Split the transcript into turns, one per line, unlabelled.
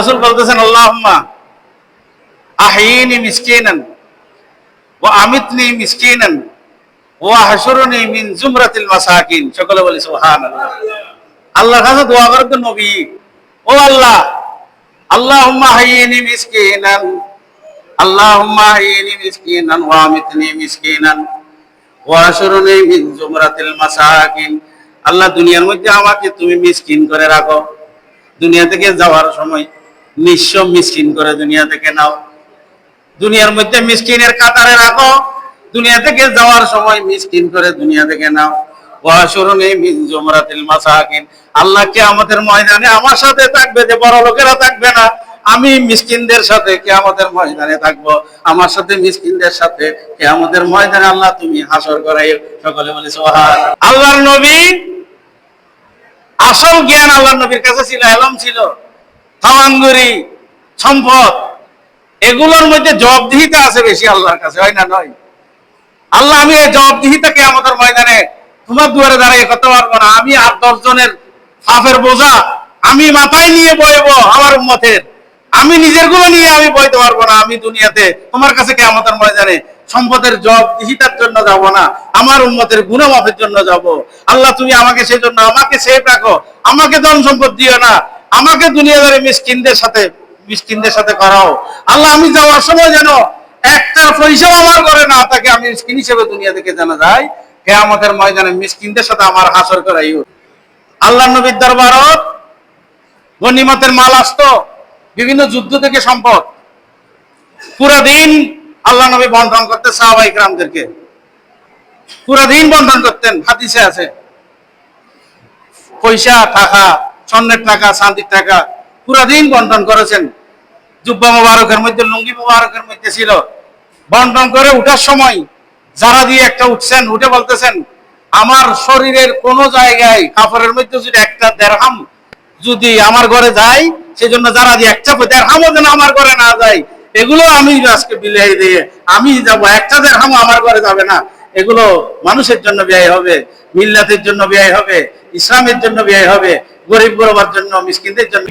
রসুল বলতেছেন, আল্লাহুম্মা আহিনি মিসকিনান ও আমিতনি মিসকিনান ওয়া হাশুরনি মিন জুমরাতিল মাসাকিন। সকলে বলি, সুবহানাল্লাহ। আল্লাহর কাছে দোয়া করবেন নবী। ও আল্লাহ, আল্লাহুম্মা হাইয়িনি মিসকিনান, আল্লাহুম্মা হাইয়িনি মিসকিনান ওয়া আমিতনি মিসকিনান ওয়া হাশুরনি মিন জুমরাতিল মাসাকিন। আল্লাহ, দুনিয়ার মধ্যে আমাকে তুমি মিসকিন করে রাখো। দুনিয়া থেকে যাওয়ার সময় নিঃস্ব মিসকিন করে দুনিয়া থেকে নাও। দুনিয়ার মধ্যে মিসকিনের কাতারে রাখো। দুনিয়া থেকে যাওয়ার সময় মিসকিন করে দুনিয়া থেকে নাও। ওয়াশুরুনি মিন জুমরাতিল মাসাকিন। আল্লাহ কে আমাদের ময়দানে আমার সাথে থাকবে যে বড় লোকেরা থাকবে না। আমি মিসকিনদের সাথে কে আমাদের ময়দানে থাকব। আমার সাথে মিসকিনদের সাথে ময়দানে আল্লাহ তুমি হাসর করাই সকলে বলে আল্লাহর নবী আসল জ্ঞান আল্লাহ নবীর কাছে ছিল, এলম ছিল। থামাঙ্গুরি সম্পদ, এগুলোর মধ্যে জবাবদিহিতা আছে বেশি আল্লাহর কাছে, হয় না নয়? আল্লাহ, আমি এই জবাবদিহিতাকে আমাদের ময়দানে তোমার দুয়ারে দাঁড়িয়ে করতে পারব না। আমি আট দশ জনের ফাফের বোঝা আমি মাথায় নিয়ে বইব আমার উম্মতের। আমি নিজেরগুলো নিয়ে আমি বইতে পারব না। আমি দুনিয়াতে তোমার কাছে কে আমাদের ময়দানে সম্পদের জব জবাবদিহিতার জন্য যাব না। আমার উম্মতের গুণমাফের জন্য যাব। আল্লাহ, তুমি আমাকে সেই জন্য আমাকে সেফ রাখো। আমাকে ধন সম্পদ দিও না। আমাকে দুনিয়াদারে মিসকিনদের সাথে মিসকিনদের সাথে করাও। আল্লাহ, আমি যাওয়ার সময় যেন একটা পয়সাও আমার করে না তাকে আমি মিসকিন হিসেবে দুনিয়া থেকে জানা যায় কে আমাদের ময়দানে মিসকিনদের সাথে আমার হাসর করাইও। আল্লাহ নবীর দরবারত গনিমতের মাল আসতো, বিভিন্ন যুদ্ধ থেকে সম্পদ। পুরো দিন আল্লাহ নবী বন্ধন করতে সাহাবাই গ্রামদেরকে পুরো দিন বন্ধন করতেন, হাদিসে আছে। পয়সা, টাকা স্বর্ণের টাকা শান্তির টাকা পুরা দিন বন্টন করেছেন। জুব্বা মোবারকের মধ্যে, লুঙ্গি মোবারকের মধ্যে ছিল। বন্টন করে উঠার সময় যারা দিয়ে একটা উঠছেন, উঠে বলতেছেন, আমার শরীরের কোন জায়গায় কাপড়ের মধ্যে যদি একটা দেড়হাম যদি আমার ঘরে যায়, সেজন্য যারা দিয়ে একটা দেড়হামও যেন আমার ঘরে না যায়, এগুলো আমি আজকে বিলাই দিয়ে, আমি যাব, একটা দেড়হামও আমার ঘরে যাবে না। এগুলো মানুষের জন্য ব্যয় হবে, মিল্লাতের জন্য ব্যয় হবে, ইসলামের জন্য ব্যয় হবে, গরিব গরবার জন্য, মিসকিনদের জন্য